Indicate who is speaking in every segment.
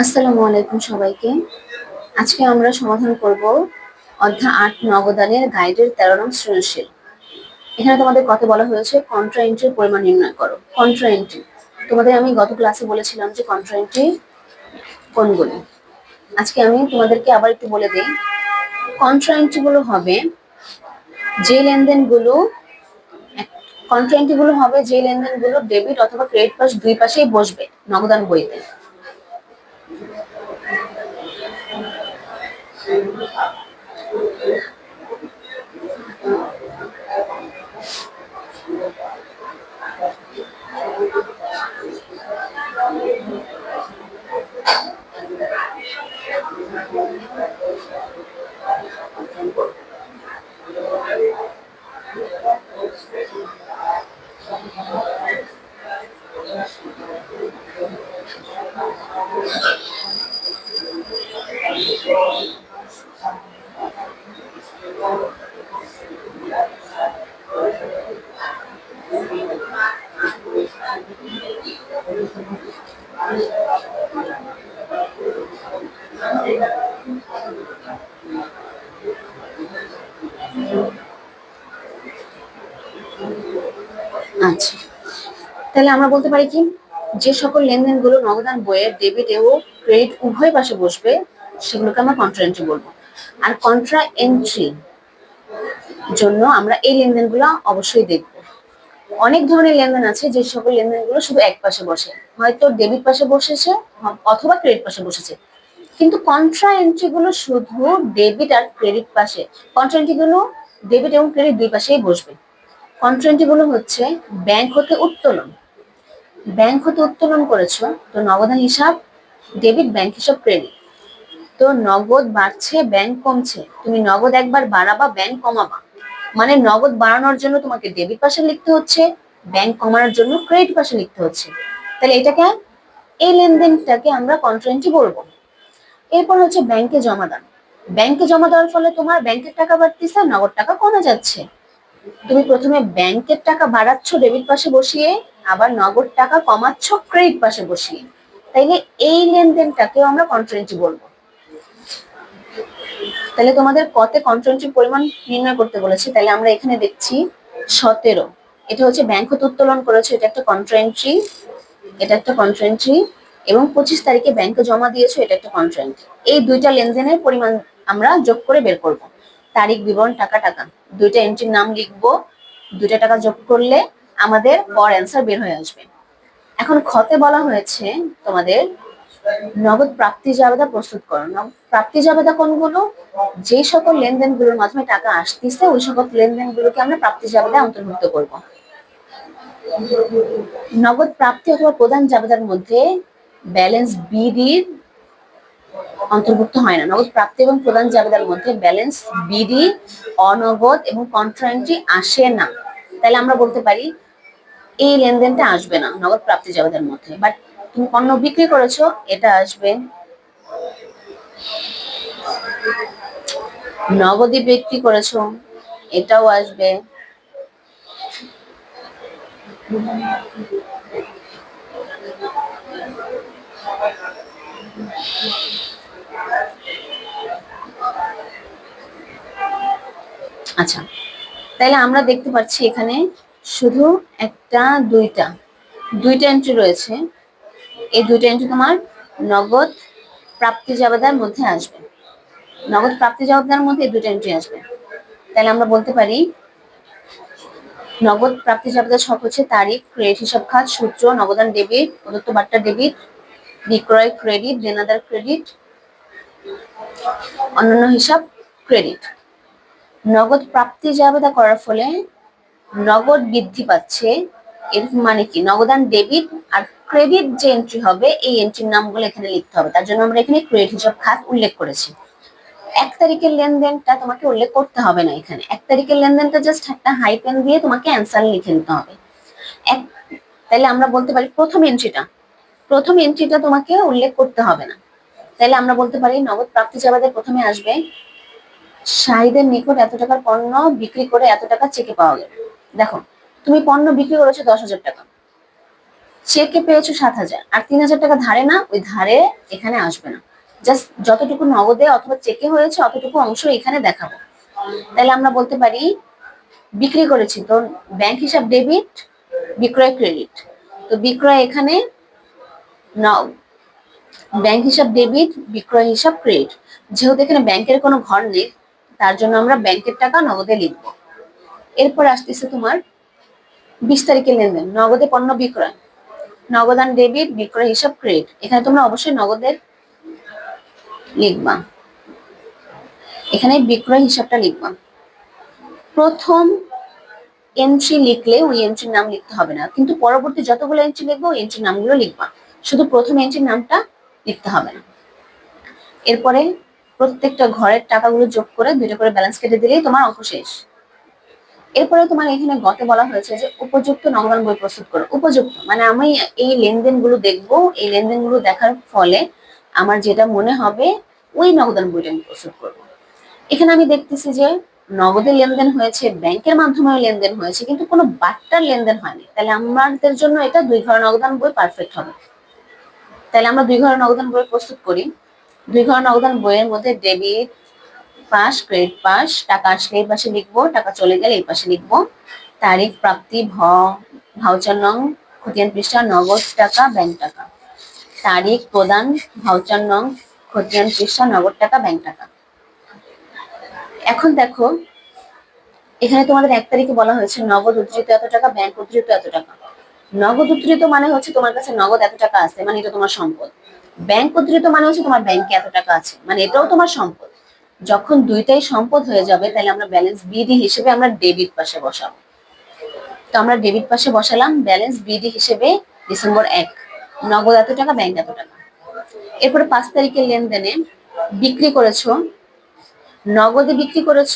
Speaker 1: আসসালামু আলাইকুম সবাইকে। আজকে আমরা সমাধান করব অধ্যায় আট নবদানের গাইডের তেরো নং সৃজনশীল। এখানে তোমাদের কথা বলা হয়েছে কন্ট্রা এন্ট্রির পরিমাণ নির্ণয় করো। কন্ট্রা এন্ট্রি তোমাদের আমি গত ক্লাসে বলেছিলাম যে কন্ট্রা এন্ট্রি কোনগুলো? আজকে আমি তোমাদেরকে আবার একটু বলে দিই। কন্ট্রা এন্ট্রি গুলো হবে যে লেনদেনগুলো কন্ট্রা এন্ট্রি গুলো হবে যে লেনদেনগুলো ডেবিট অথবা ক্রেডিট পাশ দুই পাশেই বসবে নগদান বইতে। আচ্ছা। তাহলে আমরা বলতে পারি কি, যে সকল লেনদেনগুলো নগদান বইয়ে ডেবিট এবং ক্রেডিট উভয় পাশে বসবে, সেগুলোকে আমরা কন্ট্রা এন্ট্রি বলব। আর কন্ট্রা এন্ট্রি জন্য আমরা এই লেনদেনগুলো অবশ্যই দেখব। অনেক ধরনের লেনদেন আছে যে সকল লেনদেনগুলো শুধু এক পাশে বসে। হয়তো ডেবিট পাশে বসেছে, অথবা ক্রেডিট পাশে বসেছে। কিন্তু কন্ট্রা এন্ট্রি গুলো শুধু ডেবিট আর ক্রেডিট পাশে। কন্ট্রা এন্ট্রি গুলো ডেবিট এবং ক্রেডিট দুই পাশেই বসবে। কন্ট্রা এন্ট্রি গুলো হচ্ছে ব্যাংক হতে উত্তোলন। ব্যাংক হতে উত্তোলন করেছ, তো নগদান হিসাব ডেবিট ব্যাংক হিসাব ক্রেডিট তো নগদ বাড়ছে ব্যাংক কমছে। তুমি নগদ একবার বাড়াবা ব্যাংক কমাবা। মানে নগদ বাড়ানোর জন্য তোমাকে ডেবিট পাশে লিখতে হচ্ছে ব্যাংক কমানোর জন্য ক্রেডিট পাশে লিখতে হচ্ছে। তাহলে এটাকে এই লেনদেনটাকে আমরা কন্ট্রেন্টই বলব। এরপর হচ্ছে ব্যাংকে জমা দান ব্যাংকে জমা দেওয়ার ফলে তোমার ব্যাংকের টাকা বাড়তেছে নগদ টাকা কমে যাচ্ছে। তুমি প্রথমে ব্যাংকের টাকা বাড়াচ্ছ ডেবিট পাশে বসিয়ে, আবার নগদ টাকা কমাচ্ছ ক্রেডিট পাশে বসিয়ে। তাইলে এই লেনদেনটাকেও আমরা কন্ট্রেন্টি বলব। তাহলে তোমাদের কতে কন্ট্রেন্টির পরিমাণ নির্ণয় করতে বলেছে, তাহলে আমরা এখানে দেখছি সতেরো। এটা হচ্ছে ব্যাংক হতে উত্তোলন করেছে, এটা একটা কন্ট্রেন্ট্রি এটা একটা কন্ট্রেন্ট্রি এবং পঁচিশ তারিখে ব্যাংকে জমা দিয়েছ, এটা একটা কন্ট্রেন্ট এই দুইটা লেনদেনের পরিমাণ আমরা যোগ করে বের করব। তারিখ, বিবরণ, টাকা টাকা। দুইটা এন্ট্রির নাম লিখব, দুইটা টাকা যোগ করলে আমাদের পর অ্যান্সার বের হয়ে আসবে। এখন খতে বলা হয়েছে তোমাদের নগদ প্রাপ্তি জাবেদা প্রস্তুত করো। নগদ প্রাপ্তি জাবেদা কোনগুলো? যে সকল লেনদেনগুলোর মাধ্যমে টাকা আসতেছে, ওই সকল লেনদেনগুলোকে আমরা প্রাপ্তি জাবেদা অন্তর্ভুক্ত করব। নগদ প্রাপ্তি অথবা প্রদান জাবেদার মধ্যে ব্যালেন্স বিডির অন্তর্ভুক্ত হয় না। নগদ প্রাপ্তি এবং প্রদান জাবেদার মধ্যে ব্যালেন্স বিডি অনগদ এবং কন্ট্রান্ট্রি আসে না। তাহলে আমরা বলতে পারি, এই লেনদেনটা আসবে না, নগদ প্রাপ্তি জাবেদার মধ্যে। বাট তুমি পণ্য বিক্রি করেছ, এটা আসবে। নগদি বিক্রি করেছ, এটাও আসবে। আচ্ছা তাহলে আমরা দেখতে পাচ্ছি এখানে শুধু একটা, দুইটা দুইটা এন্ট্রি রয়েছে। এই দুইটা এন্ট্রি তোমার নগদ প্রাপ্তি জাবেদার মধ্যে আসবে। নগদ প্রাপ্তি জাবেদার মধ্যে এই দুইটা এন্ট্রি আসবে। তাহলে আমরা বলতে পারি, নগদ প্রাপ্তি জাবেদার ছক হচ্ছে তারিখ ক্রেডিট হিসাব খাত, সূত্র নগদান ডেবিট প্রদত্ত বার্তা ডেবিট বিক্রয় ক্রেডিট দেনাদার ক্রেডিট অন্যান্য হিসাব ক্রেডিট নগদ প্রাপ্তি জাবেদা করার ফলে নগদ বৃদ্ধি পাচ্ছে, এর মানে কি? নগদান ডেবিট আর ক্রেডিট যে এন্ট্রি হবে, এই এন্ট্রির নামগুলো এখানে লিখতে হবে। তার জন্য আমরা এখানে ক্রেডিট হিসাব খাত উল্লেখ করেছি। এক তারিখের লেনদেনটা তোমাকে উল্লেখ করতে হবে না এখানে। এক তারিখের লেনদেনটা জাস্ট একটা হাই পেন দিয়ে তোমাকে অ্যান্সার লিখে নিতে হবে। এক তাহলে আমরা বলতে পারি প্রথম এন্ট্রিটা প্রথম এন্ট্রিটা তোমাকে উল্লেখ করতে হবে না। তাহলে আমরা বলতে পারি নগদ প্রাপ্তি চাবাদের প্রথমে আসবে, শাহিদের নিকট এত টাকার পণ্য বিক্রি করে এত টাকা চেকে পাওয়া গেল। দেখো, তুমি পণ্য বিক্রি করেছ দশ হাজার টাকা। চেকে পেয়েছ সাত হাজার? আর তিন হাজার টাকা ধারে না, ওই ধারে এখানে আসবে না। জাস্ট যতটুকু নগদে অথবা চেকে হয়েছে, অতটুকু অংশ এখানে দেখাবো। তাহলে আমরা বলতে পারি, বিক্রি করেছি। তো ব্যাংক হিসাব ডেবিট বিক্রয় ক্রেডিট তো বিক্রয় এখানে ব্যাংক হিসাব ডেবিট বিক্রয় হিসাব ক্রেডিট যেহেতু এখানে ব্যাংকের কোনো ঘর নেই, তার জন্য আমরা ব্যাংকের টাকা নগদে লিখব। এরপর আসতেছে তোমার বিশ তারিখের লেনদেন, নগদে পণ্য বিক্রয়। নগদান ডেবিট বিক্রয় হিসাব ক্রেডিট এখানে তোমরা অবশ্যই নগদের লিখবা। এখানে বিক্রয় হিসাবটা লিখবা। প্রথম এন্ট্রি লিখলে ওই এন্ট্রির নাম লিখতে হবে না। কিন্তু পরবর্তী যতগুলো এন্ট্রি লিখব, ওই এন্ট্রির নামগুলো লিখবা। শুধু প্রথম এন্ট্রির নামটা লিখতে হবে না। এরপরে প্রত্যেকটা ঘরের টাকাগুলো যোগ করে দুইটা করে ব্যালেন্স কেটে দিলেই তোমার অঙ্ক শেষ। এরপরে তোমার এখানে গতে বলা হয়েছে যে উপযুক্ত নগদান বই প্রস্তুত করো। উপযুক্ত মানে আমি এই লেনদেনগুলো দেখব, এই লেনদেনগুলো দেখার ফলে আমার যেটা মনে হবে, ওই নগদান বইটা আমি প্রস্তুত করব। এখানে আমি দেখতেছি যে নগদের লেনদেন হয়েছে, ব্যাংকের মাধ্যমে লেনদেন হয়েছে, কিন্তু কোনো বাট্টার লেনদেন হয়নি। তাহলে আমাদের জন্য এটা দুই ঘর নগদান বই পারফেক্ট হবে। তাহলে আমরা দুই ঘর নগদান বই প্রস্তুত করি। দুই ঘর নগদান বইয়ের মধ্যে ডেবিট পাস ক্রেডিট পাস, টাকা আসলে এই পাশে লিখব, টাকা চলে গেলে এই পাশে লিখব। তারিখ, প্রাপ্তি ভাউচার নং, খতিয়ান পৃষ্ঠা, নগদ টাকা ব্যাংক টাকা। তারিখ, প্রদান ভাউচার নং, খতিয়ান পৃষ্ঠা, নগদ টাকা ব্যাংক টাকা। এখন দেখো, এখানে তোমাদের এক তারিখে বলা হয়েছে, নগদ উদ্ধৃত এত টাকা ব্যাংক উদ্ধৃত এত টাকা। নগদ উদ্ধৃত মানে হচ্ছে তোমার কাছে নগদ এত টাকা আছে মানে এটা তোমার সম্পদ। ব্যাংক উদ্ধৃত মানে হচ্ছে তোমার ব্যাংকে এত টাকা আছে মানে এটাও তোমার সম্পদ। যখন দুইটাই সম্পদ হয়ে যাবে, তাহলে আমরা ব্যালেন্স বিডি হিসেবে আমরা ডেবিট পাশে বসাবো। তো আমরা ডেবিট পাশে বসালাম ব্যালেন্স বিডি হিসেবে ডিসেম্বর এক। নগদ এত টাকা ব্যাংক এত টাকা। এরপরে পাঁচ তারিখের লেনদেনে বিক্রি করেছ, নগদে বিক্রি করেছ,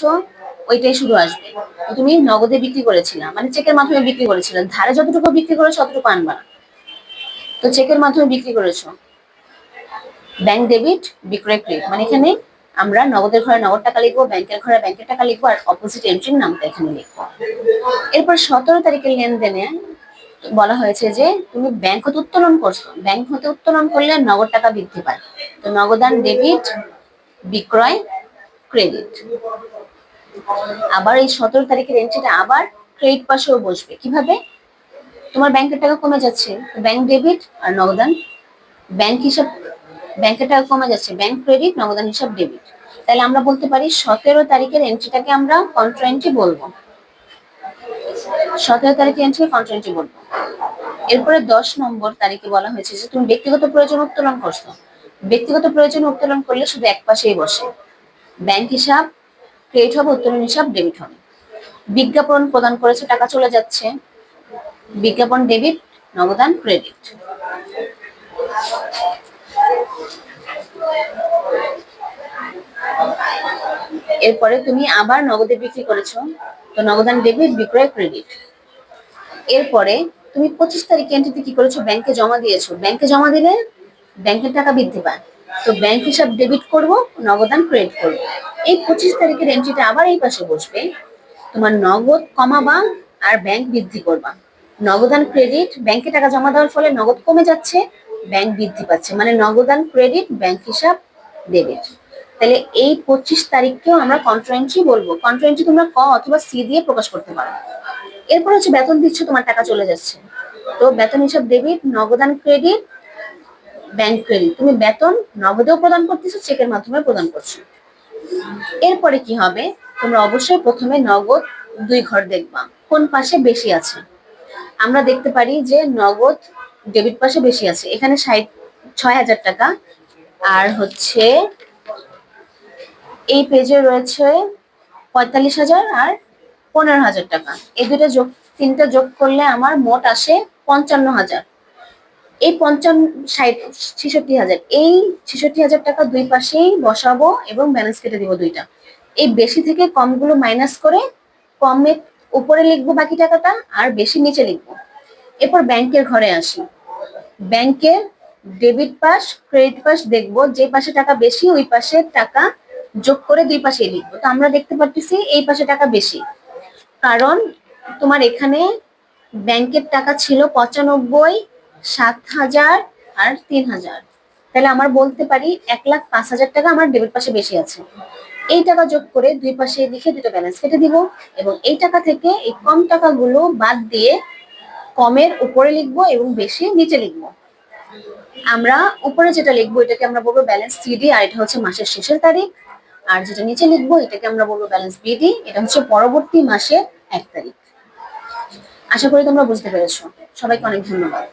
Speaker 1: ওইটাই শুরু আসবে। তুমি নগদে বিক্রি করেছিলাম মানে চেকের মাধ্যমে বিক্রি করেছিলে। ধারে যতটুকু বিক্রি করেছ ততটুকু আনবা তো চেকের মাধ্যমে বিক্রি করেছ। ব্যাংক ডেবিট বিক্রয় ক্রেডিট মানে এখানে আমরা নগদের ঘরে নগদ টাকা লিখব, ব্যাংকের ঘরে ব্যাংকের টাকা লিখব, আর অপোজিট এন্ট্রির নামটা এখানে লিখব। এরপর সতেরো তারিখের লেনদেনে বলা হয়েছে যে, তুমি ব্যাংক হতে উত্তোলন করছ। ব্যাংক হতে উত্তোলন করলে নগদ টাকা বৃদ্ধি পায়। তো নগদান ডেবিট, বিক্রয়, ক্রেডিট। আবার এই সতেরো তারিখের এন্ট্রিটা আবার ক্রেডিট পাশেও বসবে। কীভাবে? তোমার ব্যাংকের টাকা কমে যাচ্ছে। ব্যাংক ডেবিট আর নগদান। ব্যাংক হিসাব ব্যাংকের টাকা কমে যাচ্ছে ব্যাংক ক্রেডিট নগদান হিসাব ডেবিট তাহলে আমরা বলতে পারি সতেরো তারিখের এন্ট্রিটাকে আমরা কন্ট্রা এন্ট্রি বলব। সতেরো তারিখের এন্ট্রি কন্ট্রা এন্ট্রি বলব। এরপরে দশ নম্বর তারিখে বলা হয়েছে যে তুমি ব্যক্তিগত প্রয়োজন উত্তোলন করছ। ব্যক্তিগত প্রয়োজন উত্তোলন করলে শুধু এক পাশেই বসে। ব্যাংক হিসাব ক্রেডিট হবে, উত্তোলন হিসাব ডেবিট হবে। বিজ্ঞাপন প্রদান করেছে, টাকা চলে যাচ্ছে। বিজ্ঞাপন ডেবিট নগদান ক্রেডিট এরপরে তুমি আবার নগদে বিক্রি করেছ। তো নগদান ডেবিট বিক্রয় ক্রেডিট এরপরে তুমি পঁচিশ তারিখে এন্ট্রিতে কি করেছ? ব্যাংকে জমা দিয়েছ। ব্যাংকে জমা দিলে ব্যাংকের টাকা বৃদ্ধি পায়। তো ব্যাংক হিসাব ডেবিট করব নগদান ক্রেডিট করব। এই পঁচিশ তারিখের এন্ট্রিটা আবার এই পাশে বসবে। তোমার নগদ কমাবা আর ব্যাংক বৃদ্ধি করবা। নগদান ক্রেডিট ব্যাংকে টাকা জমা দেওয়ার ফলে নগদ কমে যাচ্ছে ব্যাংক বৃদ্ধি পাচ্ছে। মানে নগদান ক্রেডিট ব্যাংক হিসাব ডেবিট তাহলে এই পঁচিশ তারিখকেও আমরা কন্ট্রায়েন্ট্রি বলব। কন্ট্রায়েন্ট্রি তোমরা ক অথবা সি দিয়ে প্রকাশ করতে পারো। এরপর হচ্ছে বেতন দিচ্ছ, তোমার টাকা চলে যাচ্ছে। তো বেতন হিসাব ডেবিট নগদান ক্রেডিট ব্যাংক ক্রেডিট তুমি বেতন নগদেও প্রদান করতেছো চেকের মাধ্যমে প্রদান করছ। এরপরে কি হবে? তোমরা অবশ্যই প্রথমে নগদ দুই ঘর দেখবা। কোন পাশে বেশি আছে? আমরা দেখতে পারি যে নগদ ডেবিট পাশে বেশি আছে। এখানে ষাট, ছয় হাজার টাকা। আর হচ্ছে এই পেজে রয়েছে পঁয়তাল্লিশ হাজার আর পনেরো হাজার টাকা। এই দুটো যোগ, তিনটা যোগ করলে আমার মোট আসে পঞ্চান্ন হাজার। এই পঞ্চান্ন, ষাট, ছেষট্টি হাজার। এই ছেষট্টি হাজার টাকা দুই পাশেই বসাবো এবং ব্যালেন্স কেটে দিব দুইটা। এই বেশি থেকে কমগুলো মাইনাস করে কমে উপরে লিখব বাকি টাকাটা আর বেশি নিচে লিখব। এরপর ব্যাংকের ঘরে আসি। ব্যাংকের ডেবিট পাস ক্রেডিট পাস দেখব যে পাশে টাকা বেশি, ওই পাশে টাকা যোগ করে দুই পাশে লিখব। তো আমরা দেখতে পাচ্ছি এই পাশে টাকা বেশি। কারণ তোমার এখানে ব্যাংকের টাকা ছিল পঁচানব্বই, সাত হাজার আর তিন হাজার। তাহলে আমার বলতে পারি এক লাখ পাঁচ হাজার টাকা আমার ডেবিট পাশে বেশি আছে। এই টাকা যোগ করে দুই পাশে লিখে দুটো ব্যালেন্স কেটে দিব এবং এই টাকা থেকে এই কম টাকাগুলো বাদ দিয়ে কমের উপরে লিখব এবং বেশি নিচে লিখব। আমরা উপরে যেটা লিখব, এটাকে আমরা বলব ব্যালেন্স থ্রি ডি আর এটা হচ্ছে মাসের শেষের তারিখ। আর যেটা নিচে লিখব, এটাকে আমরা বলব ব্যালেন্স বিডি এটা হচ্ছে পরবর্তী মাসের এক তারিখ। আশা করি তোমরা বুঝতে পেরেছ। সবাইকে অনেক ধন্যবাদ।